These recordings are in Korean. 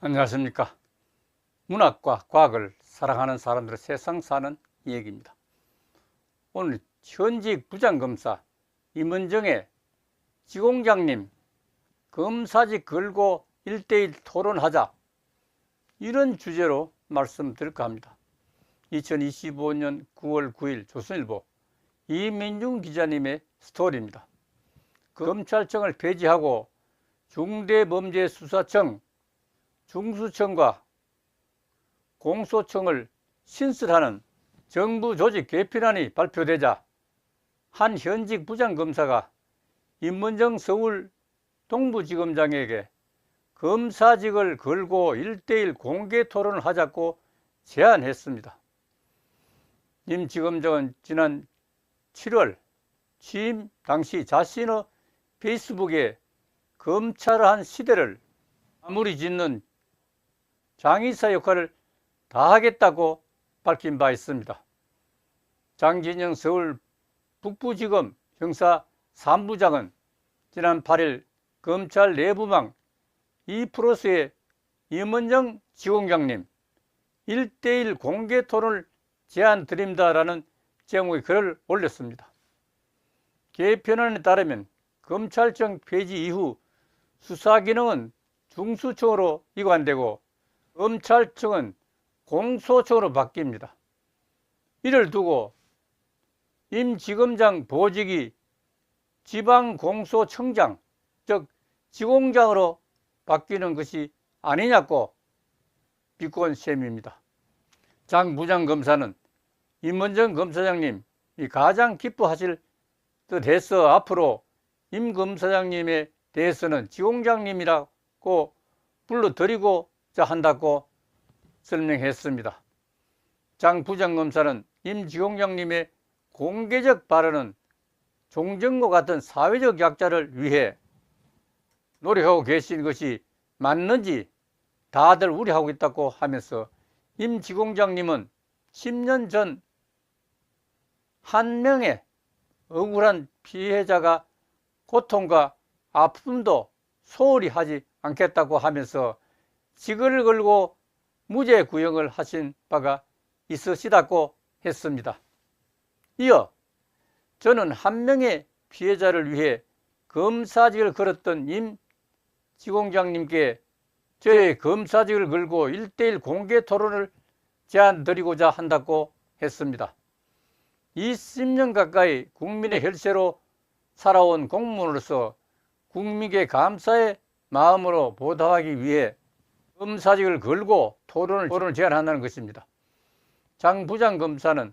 안녕하십니까. 문학과 과학을 사랑하는 사람들의 세상 사는 이야기입니다. 오늘 현직 부장검사 임은정의 지공장님 검사직 걸고 일대일 토론하자 이런 주제로 말씀드릴까 합니다. 2025년 9월 9일 조선일보 이민중 기자님의 스토리입니다. 검찰청을 폐지하고 중대범죄수사청 중수청과 공소청을 신설하는 정부 조직 개편안이 발표되자 한 현직 부장검사가 임문정 서울 동부지검장에게 검사직을 걸고 일대일 공개 토론을 하자고 제안했습니다. 임 지검장은 지난 7월 취임 당시 자신의 페이스북에 검찰을 한 시대를 마무리 짓는 장의사 역할을 다하겠다고 밝힌 바 있습니다. 장진영 서울 북부지검 형사 3부장은 지난 8일 검찰 내부망 2프로스의 임원정 지공장님 1대1 공개 토론을 제안 드립니다라는 제목의 글을 올렸습니다. 개편안에 따르면 검찰청 폐지 이후 수사 기능은 중수청으로 이관되고 검찰청은 공소청으로 바뀝니다. 이를 두고 임 지검장 보직이 지방공소청장, 즉 지공장으로 바뀌는 것이 아니냐고 비꼰 셈입니다. 장 부장검사는 임원정 검사장님이 가장 기뻐하실 듯해서 앞으로 임 검사장님에 대해서는 지공장님이라고 불러드리고자 한다고 설명했습니다. 장 부장검사는 임 지공장님의 공개적 발언은 종전과 같은 사회적 약자를 위해 노력하고 계신 것이 맞는지 다들 우려하고 있다고 하면서 임 지공장님은 10년 전 한 명의 억울한 피해자가 고통과 아픔도 소홀히 하지 않겠다고 하면서 직을 걸고 무죄 구형을 하신 바가 있으시다고 했습니다. 이어 저는 한 명의 피해자를 위해 검사직을 걸었던 임 지공장님께 저의 검사직을 걸고 일대일 공개 토론을 제안 드리고자 한다고 했습니다. 20년 가까이 국민의 혈세로 살아온 공무원으로서 국민께 감사의 마음으로 보답하기 위해 검사직을 걸고 토론을, 토론을 제안한다는 것입니다. 장 부장 검사는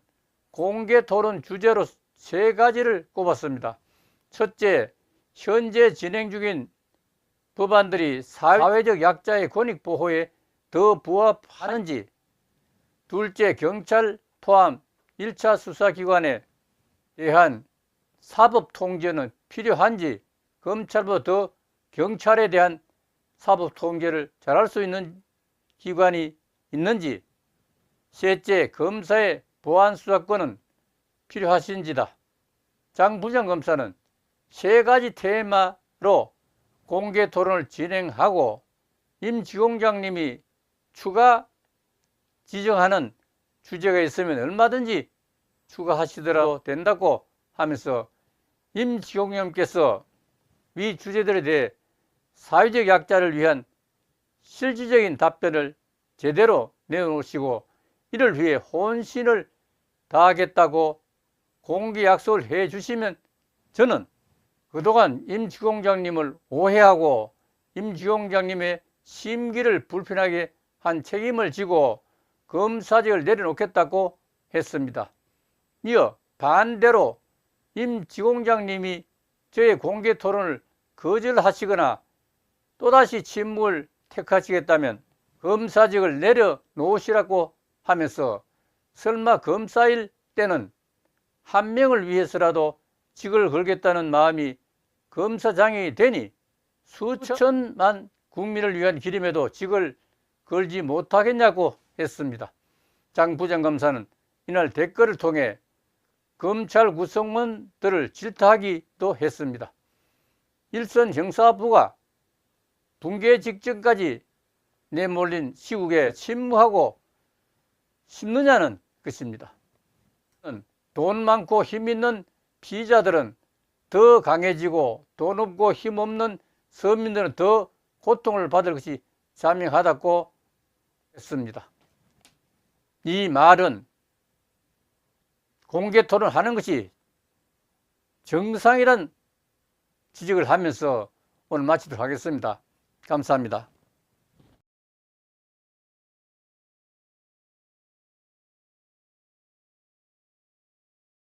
공개 토론 주제로 세 가지를 꼽았습니다. 첫째, 현재 진행 중인 법안들이 사회적 약자의 권익 보호에 더 부합하는지, 둘째, 경찰 포함 1차 수사기관에 대한 사법 통제는 필요한지, 검찰보다 더 경찰에 대한 사법 통제를 잘할 수 있는 기관이 있는지, 셋째, 검사의 보안 수사권은 필요하신지다. 장 부장 검사는 세 가지 테마로 공개 토론을 진행하고 임 지공장님이 추가 지정하는 주제가 있으면 얼마든지 추가하시더라도 된다고 하면서 임 지공장님께서 위 주제들에 대해 사회적 약자를 위한 실질적인 답변을 제대로 내놓으시고 이를 위해 혼신을 다하겠다고 공개 약속을 해 주시면 저는 그동안 임지공장님을 오해하고 임지공장님의 심기를 불편하게 한 책임을 지고 검사직을 내려놓겠다고 했습니다. 이어 반대로 임지공장님이 저의 공개 토론을 거절하시거나 또다시 침묵을 택하시겠다면 검사직을 내려놓으시라고 하면서 설마 검사일 때는 한 명을 위해서라도 직을 걸겠다는 마음이 검사장이 되니 수천만 국민을 위한 기림에도 직을 걸지 못하겠냐고 했습니다. 장 부장검사는 이날 댓글을 통해 검찰 구성원들을 질타하기도 했습니다. 일선 형사부가 붕괴 직전까지 내몰린 시국에 침무하고 싶느냐는 것입니다. 돈 많고 힘 있는 피자들은 더 강해지고 돈 없고 힘 없는 서민들은 더 고통을 받을 것이 자명하다고 했습니다. 이 말은 공개 토론하는 것이 정상이란 지적을 하면서 오늘 마치도록 하겠습니다. 감사합니다.